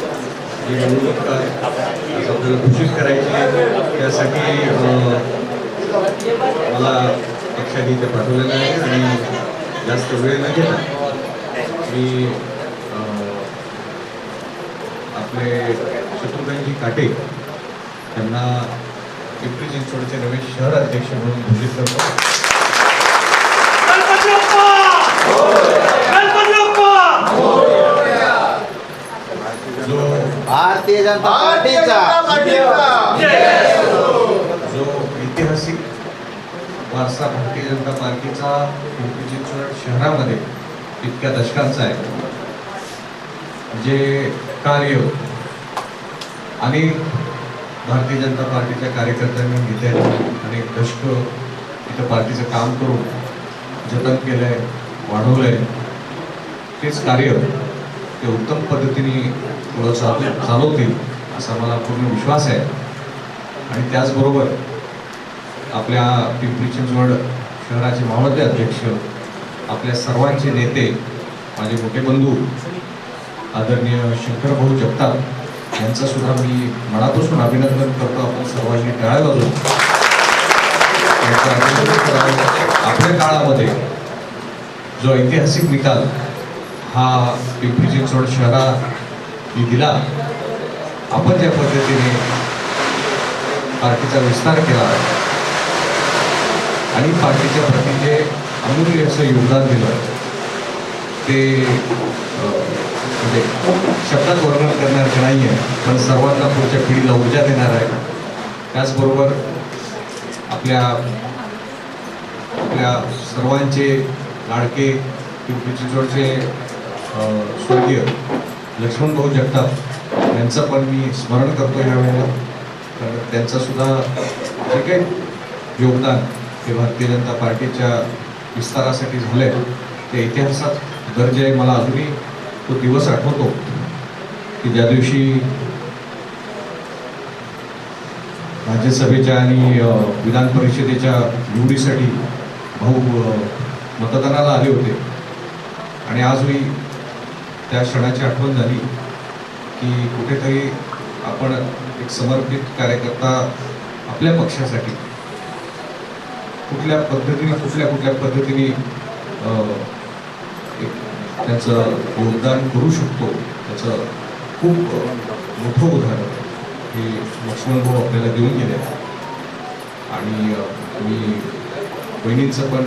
जी निवडणूक आपल्याला घोषित करायची आहे त्यासाठी मला पक्षाने इथे पाठवलेलं आहे आणि जास्त वेळ न घेता मी आपले शत्रुघ्नजी काटे त्यांना पिंपरी चिंचवडचे नवे शहर अध्यक्ष म्हणून घोषित करतो जनता पार्टीचा. जो ऐतिहासिक वारसा भारतीय जनता पार्टीचा पिंपरी चिंचवड शहरामध्ये इतक्या दशकांचा आहे जे कार्य अनेक भारतीय जनता पार्टीच्या कार्यकर्त्यांनी गेल्या अनेक दशक इथं पार्टीचं काम करून जतन केलंय वाढवलंय तेच कार्य ते उत्तम पद्धतीने पुढं चालू चालवतील असा मला पूर्ण विश्वास आहे. आणि त्याचबरोबर आपल्या पिंपरी चिंचवड शहराचे मावळते अध्यक्ष आपल्या सर्वांचे नेते माझे मोठे बंधू आदरणीय शंकरभाऊ जगताप यांचं सुद्धा मी मनापासून अभिनंदन करतो. आपण सर्वांनी टाळ्या वाजवून आपल्या काळामध्ये जो ऐतिहासिक निकाल हा पिंपरी चिंचवड शहरा मी दिला. आपण ज्या पद्धतीने पार्टीचा विस्तार केला आणि पार्टीच्या प्रती जे अमूल्य असं योगदान दिलं ते म्हणजे शब्दात वर्णन करणार नाही आहे पण सर्वांना पुढच्या पिढीला ऊर्जा देणार आहे. त्याचबरोबर आपल्या आपल्या सर्वांचे लाडके पिंपरी चिंचवडचे स्वर्गीय लक्ष्मण भाऊ जगताप यांचं पण मी स्मरण करतो यावेळेला. कारण त्यांचं सुद्धा जे काही योगदान हे भारतीय जनता पार्टीच्या विस्तारासाठी झालंय ते इतिहासात दर्ज आहे. मला अजूनही तो दिवस आठवतो की ज्या दिवशी राज्यसभेच्या आणि विधान परिषदेच्या निवडीसाठी भाऊ मतदानाला आले होते. आणि आजही त्या क्षणाची आठवण झाली की कुठेतरी आपण एक समर्पित कार्यकर्ता आपल्या पक्षासाठी कुठल्या पद्धतीने कुठल्या कुठल्या पद्धतीने एक त्याचं योगदान करू शकतो त्याचं खूप मोठं उदाहरण हे लक्ष्मणभाऊ आपल्याला देऊन गेले. आणि मी बहिणींचं पण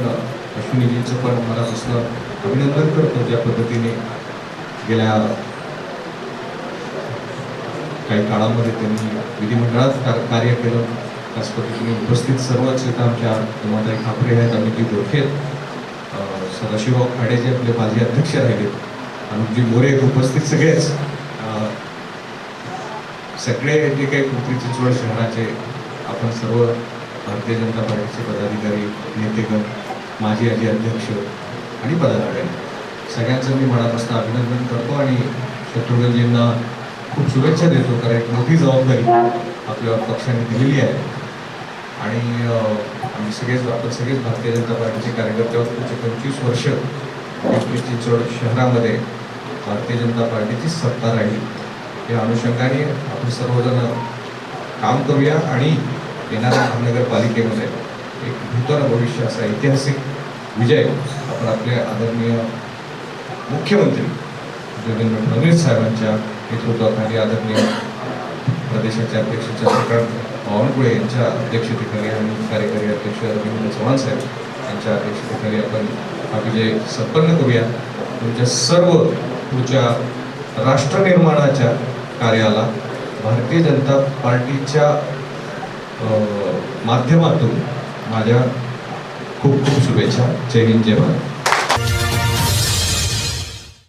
अश्विनीजींचं पण मनापासून अभिनंदन करतो ज्या पद्धतीने गेल्या काही काळामध्ये त्यांनी विधिमंडळात कार्य केलं. त्याच पद्धतीने उपस्थित सर्वच इथं आमच्या उमाताई खापरे आहेत अमितजी गोरखे आहेत. सदाशिवराव खाडे जे आपले माजी अध्यक्ष राहिलेत अनुपजी मोरे आहेत उपस्थित सगळेच. सगळे जे काही पिंपरी चिंचवड शहराचे आपण सर्व भारतीय जनता पार्टीचे पदाधिकारी नेतेगण माजी आजी अध्यक्ष आणि पदाधिकारी. सगळ्यांचं मी मनापासून अभिनंदन करतो आणि शत्रुघ्नजींना खूप शुभेच्छा देतो कारण एक मोठी जबाबदारी आपल्या पक्षाने दिलेली आहे. आणि आम्ही सगळेच आपण सगळेच भारतीय जनता पार्टीचे कार्यकर्ते आहोत. पुढचे पंचवीस वर्ष पिंपरी चिंचवड शहरामध्ये भारतीय जनता पार्टीची सत्ता राहील. या अनुषंगाने आपण सर्वजण काम करूया आणि येणाऱ्या महानगरपालिकेमध्ये एक नूतन भविष्य असा ऐतिहासिक विजय आपण आपले आदरणीय मुख्यमंत्री देवेंद्र फडणवीस साहेबांच्या नेतृत्वाखाली आदरणीय प्रदेशाचे अध्यक्ष चंद्रकांत बावनकुळे यांच्या अध्यक्षतेखाली आणि कार्यकारी अध्यक्ष रवींद्र चव्हाण साहेब यांच्या अध्यक्षतेखाली आपण हा विजय संपन्न करूया. तुमच्या सर्व तुमच्या राष्ट्रनिर्माणाच्या कार्याला भारतीय जनता पार्टीच्या माध्यमातून माझ्या खूप खूप शुभेच्छा. जय हिंद जय भारत.